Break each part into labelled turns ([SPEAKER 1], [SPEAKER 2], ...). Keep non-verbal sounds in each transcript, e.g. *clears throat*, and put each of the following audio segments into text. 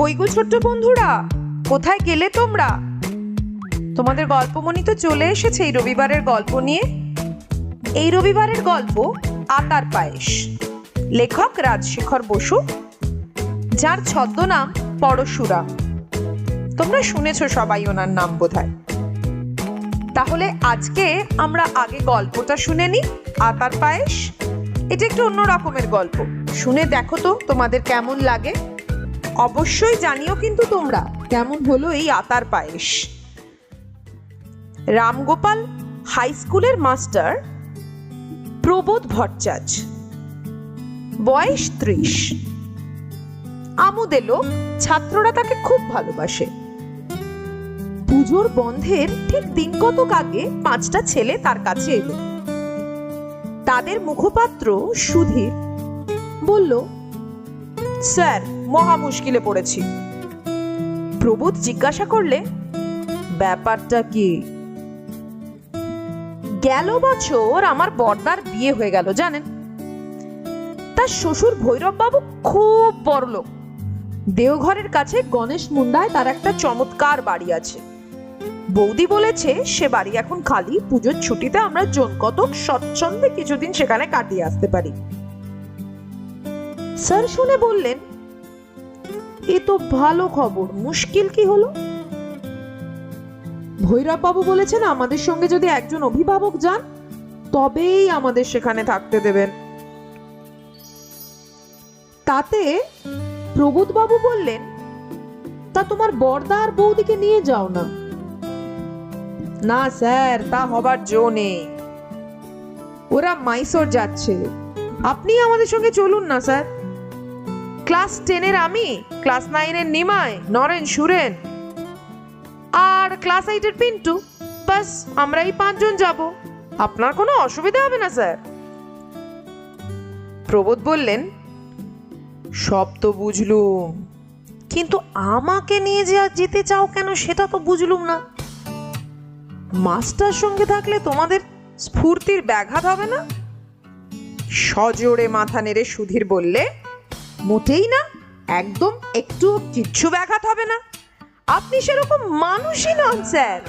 [SPEAKER 1] কই গো ছোট্ট বন্ধুরা? কোথায় গেলে তোমরা? তোমাদের গল্পমণি তো চলে এসেছে এই রবিবারের গল্প নিয়ে। এই রবিবারের গল্প, আতার পায়েস। লেখক রাজশেখর বসু, যার ছদ্মনাম পরশুরাম। তোমরা শুনেছো সবাই ওনার নাম বোধহয়। তাহলে আজকে আমরা আগে গল্পটা শুনে নিই, আতার পায়েস। এটা একটু অন্য রকমের গল্প। শুনে দেখো তো তোমাদের কেমন লাগে। অবশ্যই জানিও কিন্তু তোমরা কেমন হলো এই আতার পায়েস। রামগোপাল হাই স্কুলের মাস্টার প্রবোধ ভট্টাচার্য, বয়স ত্রিশ। আমোদ এলো ছাত্ররা তাকে খুব ভালোবাসে। পুজোর বন্ধের ঠিক দিন কতক আগে পাঁচটা ছেলে তার কাছে এলো। তাদের মুখপাত্র সুধীর বলল স্যার, মহা মুশকিলে পড়েছি। প্রবোধ জিজ্ঞাসা করলে, ব্যাপারটা কি? গেল বছর আমার বর্দার বিয়ে হয়ে গেল, জানেন? তার শ্বশুর ভৈরব বাবু খুব বড়লোক দেওঘরের কাছে গণেশ মুন্ডায় তার একটা চমৎকার বাড়ি আছে। বৌদি বলেছে, সে বাড়ি এখন খালি, পুজোর ছুটিতে আমরা জন কতক স্বচ্ছন্দে কিছুদিন সেখানে কাটিয়ে আসতে পারি। স্যার শুনে বললেন, এ তো ভালো খবর, মুশকিল কি হলো? ভৈরব বাবু বলেছেন, আমাদের সঙ্গে যদি একজন অভিভাবক যান, তবেই আমাদের সেখানে থাকতে দেবেন। তাতে প্রবোধ বাবু বললেন, তা তোমার বর্দা আর বৌদিকে নিয়ে যাও না। না স্যার, তা হবার জো নেই। ওরা মাইসোর যাচ্ছে। আপনি আমাদের সঙ্গে চলুন না, স্যার। ক্লাস টেনের আমি, ক্লাস নাইনের নিমাই, নরেন সুরেন। আর ক্লাস এইটের পিন্টু, বাস আমরা এই পাঁচজন যাব। আপনার কোনো অসুবিধা হবে না, স্যার। প্রবোধ বললেন, সব তো বুঝলুম, কিন্তু আমাকে নিয়ে যে যেতে চাও কেন সেটা তো বুঝলুম না। মাস্টার সঙ্গে থাকলে তোমাদের স্ফূর্তির ব্যাঘাত হবে না? সজোরে মাথা নেড়ে সুধীর বললে মোটেই না, একদম একটু কিচ্ছু ব্যাঘাত হবে না। আপনি সেরকম মানুষই নন, স্যার।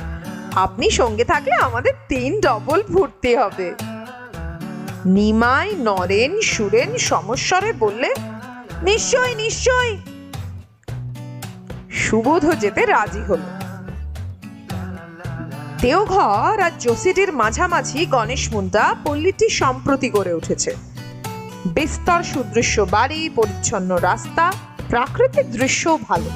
[SPEAKER 1] আপনি সঙ্গে থাকলে আমাদের তিন ডবল ভর্তি হবে। নিমাই, নরেন, সুরেন সমস্বরে বললে নিশ্চয় নিশ্চয় সুবোধ যেতে রাজি হলো। দেওঘর আর জসিডির মাঝামাঝি গণেশ মুন্ডা পল্লীটি সম্প্রতি গড়ে উঠেছে। বিস্তর সুদৃশ্য বাড়ি, পরিচ্ছন্ন রাস্তা, প্রাকৃতিক দৃশ্যও ভালো।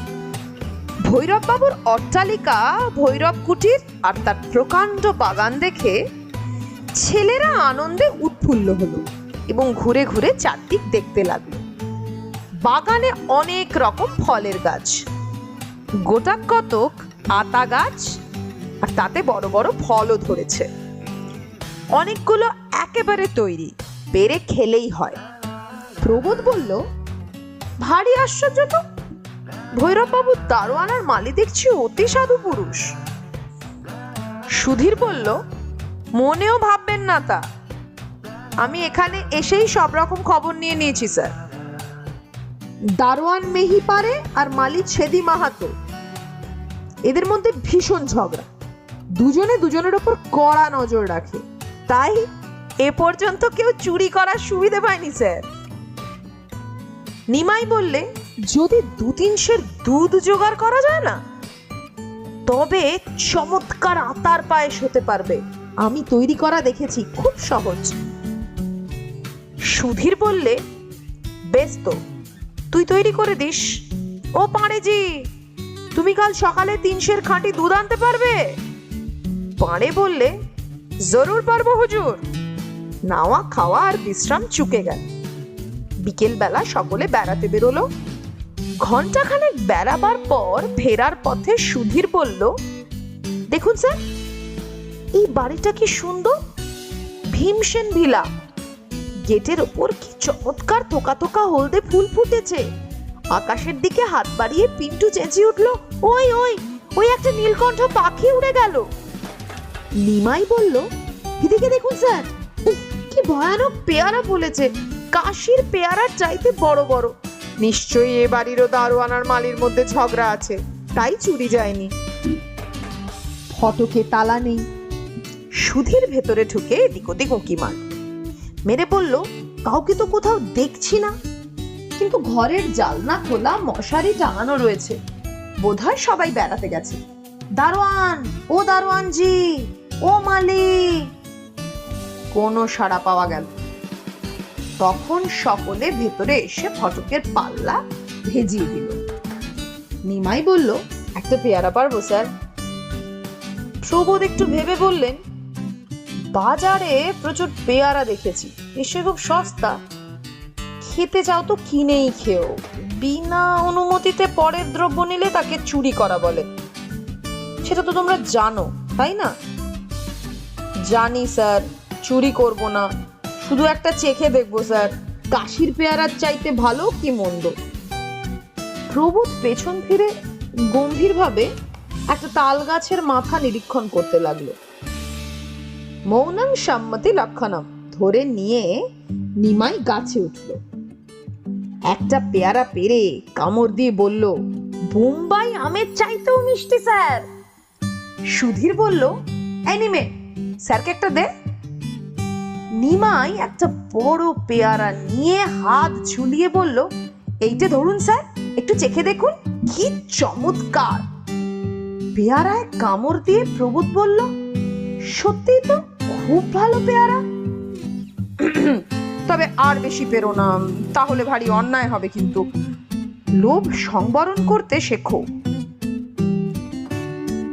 [SPEAKER 1] ভৈরব বাবুর অট্টালিকা ভৈরব কুটির আর তার প্রকাণ্ড বাগান দেখে ছেলেরা আনন্দে উৎফুল্ল হলো এবং ঘুরে ঘুরে চারদিক দেখতে লাগল। বাগানে অনেক রকম ফলের গাছ গোটাক কতক আতা গাছ, আর তাতে বড় বড় ফলও ধরেছে। অনেকগুলো একেবারে তৈরি। পেরে খেলেই হয়। প্রবোধ বলল, ভারী আশ্চর্য তো। ভৈরব বাবু দারোয়ানার মালি দেখছি অতি সাধু পুরুষ। সুধীর বলল, মনেও ভাববেন না তা। আমি এখানে এসেই সব রকম খবর নিয়ে নিয়েছি, স্যার। দারোয়ান মেহি পারে আর মালি ছেদি মাহাতো। এদের মধ্যে ভীষণ ঝগড়া। দুজনে দুজনের ওপর কড়া নজর রাখে। তাই এ পর্যন্ত কেউ চুরি করার সুবিধে পায়নি, স্যার। নিমাই বললে, যদি দু তিনশের দুধ জোগাড় করা যায় না, তবে চমৎকার আতার পায়েস হতে পারবে। আমি তৈরি করা দেখেছি খুব সহজ। সুধীর বললে, বেশ তো, তুই তৈরি করে দিস। ও পাড়ে জি, তুমি কাল সকালে তিনশের খাঁটি দুধ আনতে পারবে? পাড়ে বললে, জরুর পারব হুজুর। নাওয়া, খাওয়া আর বিশ্রাম চুকে গেল। বিকেল বেলা সকলে বেড়াতে বেরোলো। ঘন্টাখানেক বেড়াবার পর ফেরার পথে সুধীর বলল, দেখুন স্যার, এই বাড়িটা কি সুন্দর? ভীমসেন ভিলা। গেটের ওপর কি চমৎকার থোকা থোকা হলদে ফুল ফুটেছে। আকাশের দিকে হাত বাড়িয়ে পিন্টু চেঁচিয়ে উঠল, ওই ওই ওই একটা নীলকণ্ঠ পাখি উড়ে গেল। নিমাই বলল, এদিকে দেখুন স্যার কি ভয়ানক পেয়ারা বলেছে? কাশির পেয়ারার চাইতে বড় বড়। নিশ্চয়ই এ বাড়িরও দারোয়ান আর মালির মধ্যে ঝগড়া আছে, তাই চুরি যায়নি। ফটকে তালা নেই। সুধীর ভেতরে ঢুকে এদিক ওদিক উঁকি মার বলল, কাউকে তো কোথাও দেখছি না। কিন্তু ঘরের জালনা, খোলা, মশারি টাঙানো রয়েছে। বোধহয় সবাই বেড়াতে গেছে। দারোয়ান, ও দারোয়ান জি ও মালিক কোনো সাড়া পাওয়া গেল। তখন সকলে ভেতরে এসে ফটকের পাল্লা ভেজিয়ে দিল। নিমাই বলল, একটা পেয়ারা পারব, স্যার। প্রবোধ একটু ভেবে বললেন, বাজারে প্রচুর পেয়ারা দেখেছি, নিশ্চয়ই খুব সস্তা। খেতে চাও তো কিনেই খেও। বিনা অনুমতিতে পরের দ্রব্য নিলে তাকে চুরি করা বলে। সেটা তো তোমরা জানো, তাই না? জানি, স্যার। চুরি করব না। শুধু একটা চেখে দেখব, স্যার। কাশির পেয়ারার চাইতে ভালো কি মন্দ? প্রবোধ পেছন ফিরে গম্ভীরভাবে একটা তাল গাছের মাথা নিরীক্ষণ করতে লাগল। মৌনাং সম্মতি লক্ষণম। ধরে নিয়ে নিমাই গাছে উঠল। একটা পেয়ারা পেরে কামড় দিয়ে বলল, বোম্বাই আমের চাইতেও মিষ্টি, স্যার। সুধীর বলল এই নিমে স্যারকে একটা দে। নিমাই একটা বড় পেয়ারা নিয়ে হাত ঝুলিয়ে বলল, এইটা ধরুন স্যার, একটু চেখে দেখুন, কি চমৎকার! পেয়ারায় কামড় দিয়ে প্রবোধ বলল, সত্যিই তো খুব ভালো পেয়ারা! *clears throat* তবে আর বেশি পেরো না, তাহলে ভারী অন্যায় হবে কিন্তু। লোভ সংবরণ করতে শেখো।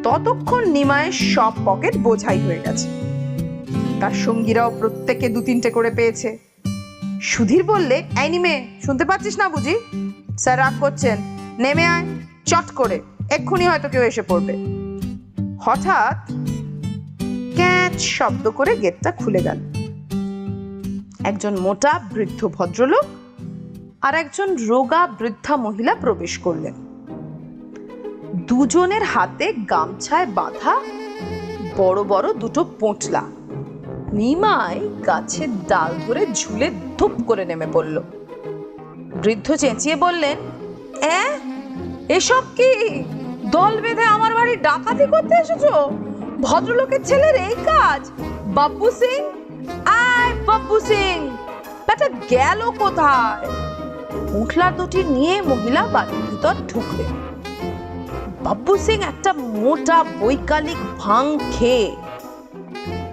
[SPEAKER 1] ততক্ষণ নিমায়ের সব পকেট বোঝাই হয়ে গেছে। তার সঙ্গীরাও প্রত্যেকে দু তিনটে করে পেয়েছে। সুধীর বললে, এই নিমে শুনতে পাচ্ছিস না বুঝি? স্যার, রাগ করছেন। নেমে আয়, চট করে। এক্ষুনি হয়তো কেউ এসে পড়বে। হঠাৎ ক্যাচ শব্দ করে গেটটা খুলে গেল। একজন মোটা বৃদ্ধ ভদ্রলোক আর একজন রোগা বৃদ্ধা মহিলা প্রবেশ করলেন। দুজনের হাতে গামছায় বাঁধা বড় বড় দুটো পোঁটলা। নিমাই গাছের ডাল ধরে ঝুলে ধুপ করে নেমে পড়ল। বৃদ্ধ চেঁচিয়ে বললেন এসব কি? দল বেঁধে আমার বাড়ি ডাকাতি করতে এসেছ? ভদ্রলোকের ছেলের এই কাজ? বাব্বু সিং? আয় বাব্বু সিং! বেটা গেল কোথায়? উঠলা দুটি নিয়ে মহিলা বাড়ির ভিতর ঢুকলেন। বাব্বু সিং একটা মোটা বৈকালিক ভাং খেয়ে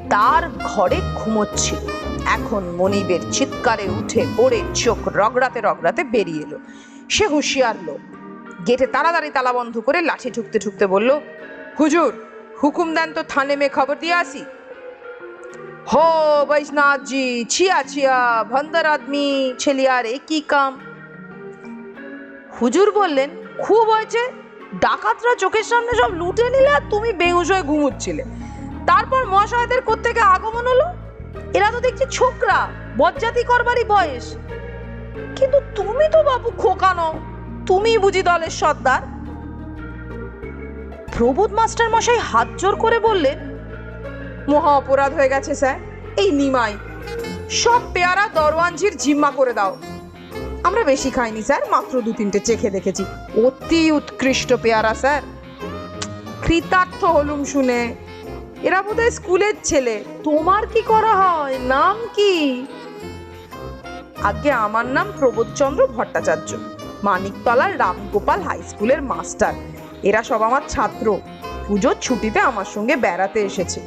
[SPEAKER 1] তার ঘরে ঘুমোচ্ছিল এখন মনিবের চিৎকারে উঠে পড়ে চোখ রগড়াতে রগড়াতে বেরিয়ে এলো। সে হুঁশিয়ার লোক। গেটে তাড়াতাড়ি তালা বন্ধ করে লাঠি ঠুকতে ঠুকতে বলল, হুজুর হুকুম দেন তো থানে মে খবর দিয়ে আসি? হো, বৈষ্ণবজি, ছিয়া ছিয়া, ভন্দর আদমি, ছেলিয়ার এ কি কাম। হুজুর বললেন, খুব হয়েছে। ডাকাতরা চোখের সামনে সব লুটে নিলে তুমি বেহুশ হয়ে ঘুমুচ্ছিলে। তারপর মহাশয়দের কোত্থেকে আগমন হলো? এরা তো দেখছি ছোকরা, বজ্জাতি করবারই বয়স। কিন্তু তুমি তো বাবু খোকানো তুমি বুঝি দলের সর্দার। প্রবোধ মাস্টার মশাই হাত জোর করে বললেন, মহা অপরাধ হয়ে গেছে, স্যার। এই নিমাই, সব পেয়ারা দরওয়ানজির জিম্মা করে দাও। আমরা বেশি খাইনি, স্যার, মাত্র দু তিনটে চেখে দেখেছি। অতি উৎকৃষ্ট পেয়ারা, স্যার। কৃতার্থ হলুম শুনে এরা বোধহয় স্কুলের ছেলে। তোমার কি করা হয়? নাম কি? আগে আমার নাম প্রবোধচন্দ্র ভট্টাচার্য মানিকতলার রামগোপাল হাই স্কুলের মাস্টার। এরা সব আমার ছাত্র। পুজোর ছুটিতে আমার সঙ্গে বেড়াতে এসেছে।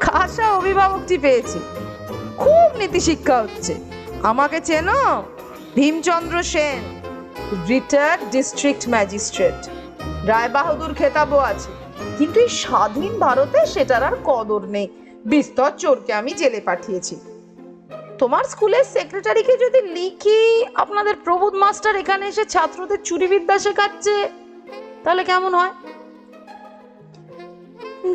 [SPEAKER 1] খাসা অভিভাবকটি পেয়েছি। খুব নীতি শিক্ষা হচ্ছে। আমাকে চেনো? Bhimchandra Sen retired district magistrate Raibahadur খেতাবও আছে। কিন্তু এই স্বাধীন ভারতে সেটার আর কদর নেই। বিস্তর চোরকে আমি জেলে পাঠিয়েছি। তোমার স্কুলের সেক্রেটারিকে যদি লিখি, আপনাদের প্রবোধ মাস্টার এখানে এসে ছাত্রদের চুরিবিদ্যা শেখাচ্ছে, তাহলে কেমন হয়?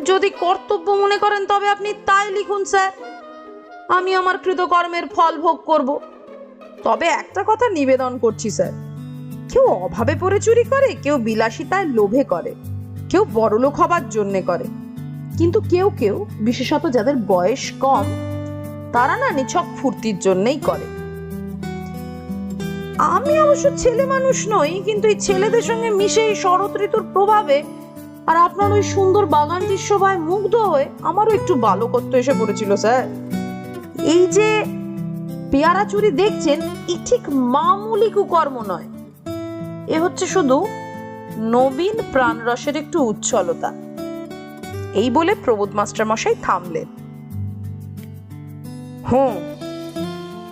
[SPEAKER 1] যদি কর্তব্য মনে করেন, তবে আপনি তাই লিখুন, স্যার। আমি আমার কৃতকর্মের ফল ভোগ করব। তবে একটা কথা নিবেদন করছি, স্যার। কেউ অভাবে পড়ে চুরি করে, কেউ বিলাসিতায় লোভে করে। কেউ বড়লোক হবার জন্যে করে। কিন্তু কেউ কেউ, বিশেষত যাদের বয়স কম, তারা না নিছক ফুর্তির জন্যই করে।
[SPEAKER 2] আমি অবশ্য ছেলে মানুষ নই, কিন্তু এই ছেলেদের সঙ্গে মিশে এই শরৎ ঋতুর প্রভাবে আর আপনার ওই সুন্দর বাগানটির শোভায় মুগ্ধ হয়ে আমারও একটু বালকত্ব এসে পড়েছিল, স্যার। এই যে পেয়ারা চুরি দেখছেন, এ ঠিক মামুলি কুকর্ম নয়। এ হচ্ছে শুধু নবীন প্রাণরসের একটু উচ্ছলতা
[SPEAKER 1] এই বলে প্রবোধ মাস্টার মশাই থামলেন। হুম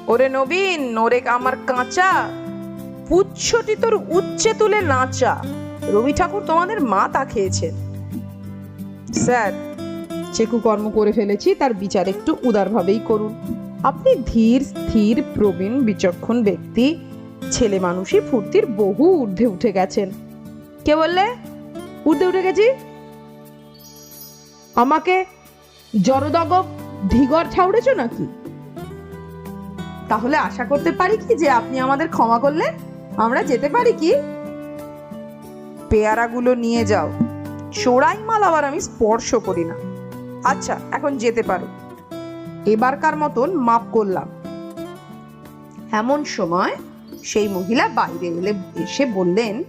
[SPEAKER 1] ওরে নবীন, ওরে আমার কাঁচা, পুচ্ছটি তোর উচ্চে তুলে নাচা। রবি ঠাকুর তোমাদের মা তা খেয়েছেন। স্যার চেকু কর্ম করে ফেলেছি তার বিচার একটু উদারভাবেই করুন। আপনি ধীর, স্থির, প্রবীণ, বিচক্ষণ ব্যক্তি। ছেলে মানুষই ফুর্তির বহু ঊর্ধ্বে উঠে গেছেন। কে বললে? ঊর্ধ্বে উঠে গেছি। আমাকে জড়দগ ধিগর ঠাউরেছ নাকি? তাহলে আশা করতে পারি কি যে আপনি আমাদের ক্ষমা করলেন আমরা যেতে পারি কি? পেয়ারাগুলো নিয়ে যাও। চোরাই মাল আবার আমি স্পর্শ করি না। আচ্ছা এখন যেতে পারো। এবারকার মতন মাপ করলাম। এমন সময় সেই মহিলা বাইরে এলে, এসে বললেন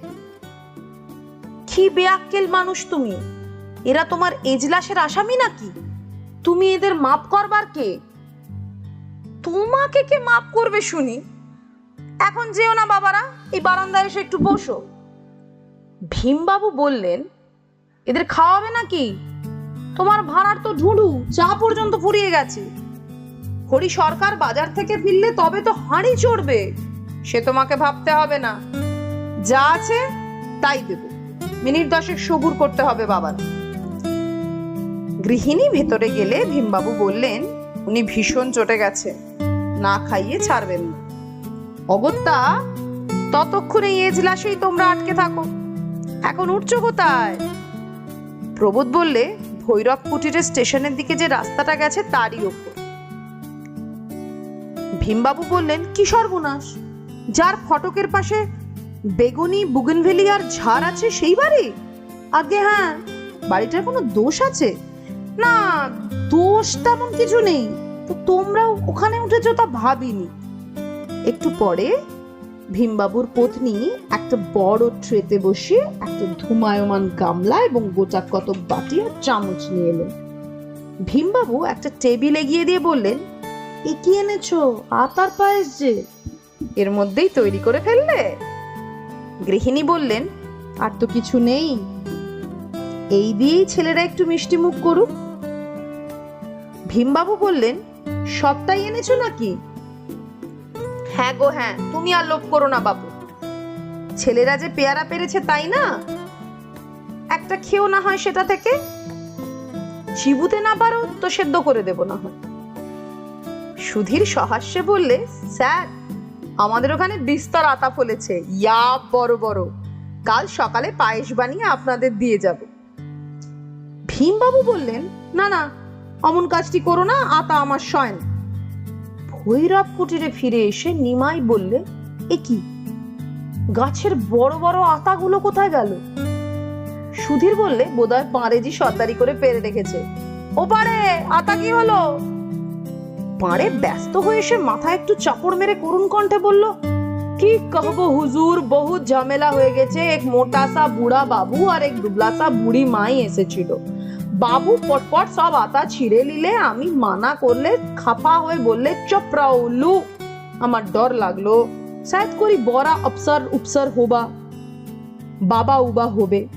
[SPEAKER 2] কি বেআক্কেল মানুষ তুমি? এরা তোমার এজলাসের আসামি নাকি? তুমি এদের মাপ করবার কে? তোমাকে কে মাপ করবে শুনি? এখন যেও না বাবারা, এই বারান্দায় এসে একটু বসো। ভীমবাবু বললেন, এদের খাওয়াবে নাকি? তোমার ভাড়ার তো ঢুঁড়ু, চা পর্যন্ত ফুরিয়ে গেছে।
[SPEAKER 1] হরি সরকার বাজার থেকে ফিরলে তবে তো হাঁড়ি চড়বে, সে তোমাকে ভাবতে হবে না। যা আছে তাই দেব। মিনিট দশেক সবুর করতে হবে বাবার। গৃহিণী ভেতরে গেলে ভীমবাবু বললেন, উনি ভীষণ চটে গেছে, না খাইয়ে ছাড়বেন না। অগত্যা, ততক্ষণে এজলাসেই তোমরা আটকে থাকো। এখন উঠছো কোথায়? প্রবোধ বললে, ভৈরব কুটিরের স্টেশনের দিকে যে রাস্তাটা গেছে তারই ওপর। ভীমবাবু বললেন, কি সর্বনাশ! যার ফটকের পাশে বেগুনি বুগনভেলিয়ার ঝাড় আছে সেই বাড়ি? আগে হ্যাঁ বাড়িটার কোনো দোষ আছে? না, দোষ তেমন কিছু নেই। তো তোমরাও ওখানে উঠেছো তা ভাবিনি। একটু পরে ভীমবাবুর পত্নী একটা বড় ট্রেতে বসে একটা ধুমায়মান গামলা এবং গোটা কত বাটি আর চামচ নিয়ে এলেন। ভীমবাবু একটা টেবিল এগিয়ে দিয়ে বললেন, এ কি এনেছো? আতার পায়েস যে। এর মধ্যেই তৈরি করে ফেললে? গৃহিণী বললেন আর তো কিছু নেই। এই দিয়েই ছেলেরা একটু মিষ্টি মুখ করুক। ভীমবাবু বললেন সবটাই এনেছো নাকি? হ্যাঁ গো হ্যাঁ তুমি আর লোভ করো না বাবু। ছেলেরা যে পেয়ারা পেরেছে তাই না? একটা খেয়েও না হয় সেটা থেকে। চিবুতে না পারো তো সেদ্ধ করে দেব না হয়। সুধীর সহাস্যে বললে স্যার আমাদের ওখানে বিস্তর আতা ফলেছে। ইয়া, বড় বড়। কাল সকালে পায়েস বানিয়ে আপনাদের দিয়ে যাব। ভীমবাবু বললেন, না না, অমন কাজটি করো না, আতা আমার সয় না। ভৈরব কুটিরে ফিরে এসে নিমাই বললে, এ কি? গাছের বড় বড় আতাগুলো কোথায় গেল? সুধীর বললে, বোধহয় পাঁড়েজি সর্দারি করে পেরে রেখেছে। ও পারে আতা কি হলো? পাঁড়ে ব্যস্ত হয়ে সে মাথা একটু চাপড় মেরে করুণ কণ্ঠে বলল কি কহব হুজুর বহু ঝামেলা হয়ে গেছে। এক মোটাসা বুড়া বাবু আর এক দুবলাসা বুড়ি মাই এসেছিল। বাবু পটপট সব আতা ছিঁড়ে নিলে, আমি মানা করলে, খাপা হয়ে বললে চপরা উল্লু আমার ডর লাগল। সায়দ করি বড়া অপসর উপসর হোবা। বাবা উবা হবে।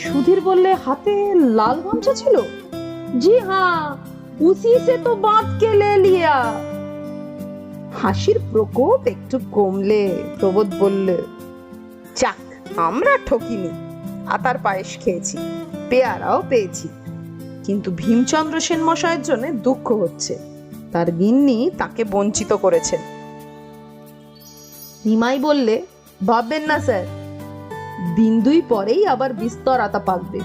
[SPEAKER 1] সুধীর বললে, হাতে লাল গামছা ছিল? জি হ্যাঁ। উসি সে তো বাঁধ কে লে লিয়া হাসির প্রকোপ একটু কমলে প্রবোধ বললে যাক আমরা ঠকিনি আতার পায়েস খেয়েছি পেয়ারাও পেয়েছি কিন্তু ভীমচন্দ্র সেন মশাইয়ের জন্য দুঃখ হচ্ছে তার গিন্নি তাকে বঞ্চিত করেছেন নিমাই বললে, ভাববেন না, স্যার। দিন দুই পরেই আবার বিস্তর আতা পাকবে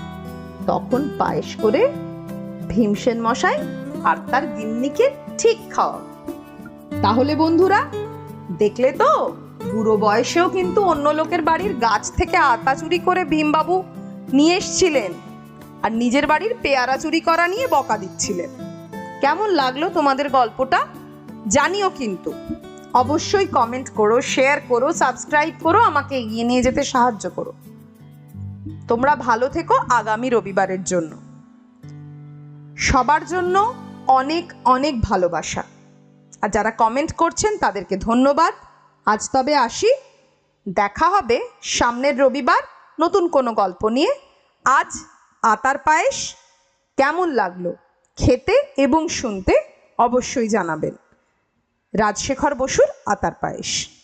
[SPEAKER 1] তখন পায়েস করে ভীমসেন মশাই আর তার গিন্নিকে ঠিক খাওয়া তাহলে বন্ধুরা, দেখলে তো, বুড়ো বয়সেও কিন্তু অন্য লোকের বাড়ির গাছ থেকে আতা চুরি করে ভীমবাবু নিয়ে এসছিলেন আর নিজের বাড়ির পেয়ারা চুরি করা নিয়ে বকা দিচ্ছিলেন। কেমন লাগল তোমাদের গল্পটা? জানিও কিন্তু।
[SPEAKER 2] অবশ্যই কমেন্ট করো শেয়ার করো সাবস্ক্রাইব করো, আমাকে এগিয়ে নিয়ে যেতে সাহায্য করো। তোমরা ভালো থেকো আগামী রবিবারের জন্য। সবার জন্য অনেক অনেক ভালোবাসা। আর যারা কমেন্ট করছেন, তাদেরকে ধন্যবাদ। আজ তবে আসি। দেখা হবে সামনের রবিবার নতুন কোনো গল্প নিয়ে। আজ আতার পায়েস কেমন লাগল খেতে এবং শুনতে অবশ্যই জানাবেন। রাজশেখর বসুর আতার পায়েস।